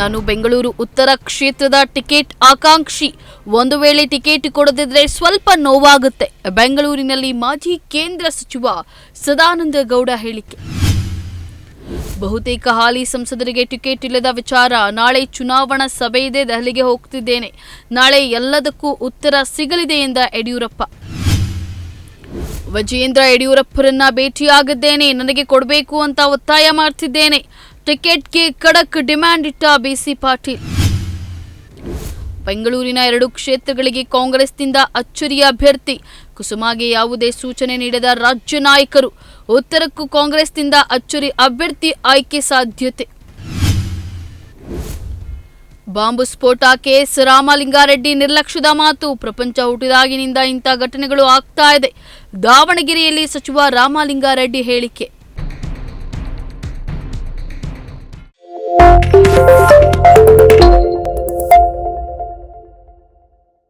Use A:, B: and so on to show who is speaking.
A: ನಾನು ಬೆಂಗಳೂರು ಉತ್ತರ ಕ್ಷೇತ್ರದ ಟಿಕೆಟ್ ಆಕಾಂಕ್ಷಿ. ಒಂದು ವೇಳೆ ಟಿಕೆಟ್ ಕೊಡದಿದ್ರೆ ಸ್ವಲ್ಪ ನೋವಾಗುತ್ತೆ. ಬೆಂಗಳೂರಿನಲ್ಲಿ ಮಾಜಿ ಕೇಂದ್ರ ಸಚಿವ ಸದಾನಂದ ಗೌಡ ಹೇಳಿಕೆ. ಬಹುತೇಕ ಹಾಲಿ ಸಂಸದರಿಗೆ ಟಿಕೆಟ್ ಇಲ್ಲದ ವಿಚಾರ ನಾಳೆ ಚುನಾವಣಾ ಸಭೆ ಇದೆ ದೆಹಲಿಗೆ ಹೋಗ್ತಿದ್ದೇನೆ. ನಾಳೆ ಎಲ್ಲದಕ್ಕೂ ಉತ್ತರ ಸಿಗಲಿದೆ ಎಂದ ಯಡಿಯೂರಪ್ಪ. ವಿಜಯೇಂದ್ರ ಯಡಿಯೂರಪ್ಪರನ್ನ ಭೇಟಿಯಾಗಿದ್ದೇನೆ, ನನಗೆ ಕೊಡಬೇಕು ಅಂತ ಒತ್ತಾಯ ಮಾಡ್ತಿದ್ದೇನೆ. ಟಿಕೆಟ್ಗೆ ಖಡಕ್ ಡಿಮ್ಯಾಂಡ್ ಇಟ್ಟ ಬಿಸಿ ಪಾಟೀಲ್. ಬೆಂಗಳೂರಿನ ಎರಡು ಕ್ಷೇತ್ರಗಳಿಗೆ ಕಾಂಗ್ರೆಸ್ನಿಂದ ಅಚ್ಚರಿಯ ಅಭ್ಯರ್ಥಿ. ಕುಸುಮಾಗೆ ಯಾವುದೇ ಸೂಚನೆ ನೀಡದ ರಾಜ್ಯ ನಾಯಕರು. ಉತ್ತರಕ್ಕೂ ಕಾಂಗ್ರೆಸ್ನಿಂದ ಅಚ್ಚರಿ ಅಭ್ಯರ್ಥಿ ಆಯ್ಕೆ ಸಾಧ್ಯತೆ. ಬಾಂಬು ಸ್ಫೋಟ ಕೇಸ್ ರಾಮಲಿಂಗಾರೆಡ್ಡಿ ನಿರ್ಲಕ್ಷ್ಯದ ಮಾತು. ಪ್ರಪಂಚ ಹುಟ್ಟಿದಾಗಿನಿಂದ ಇಂಥ ಘಟನೆಗಳು ಆಗ್ತಾ ಇದೆ. ದಾವಣಗೆರೆಯಲ್ಲಿ ಸಚಿವ ರಾಮಲಿಂಗಾರೆಡ್ಡಿ ಹೇಳಿಕೆ.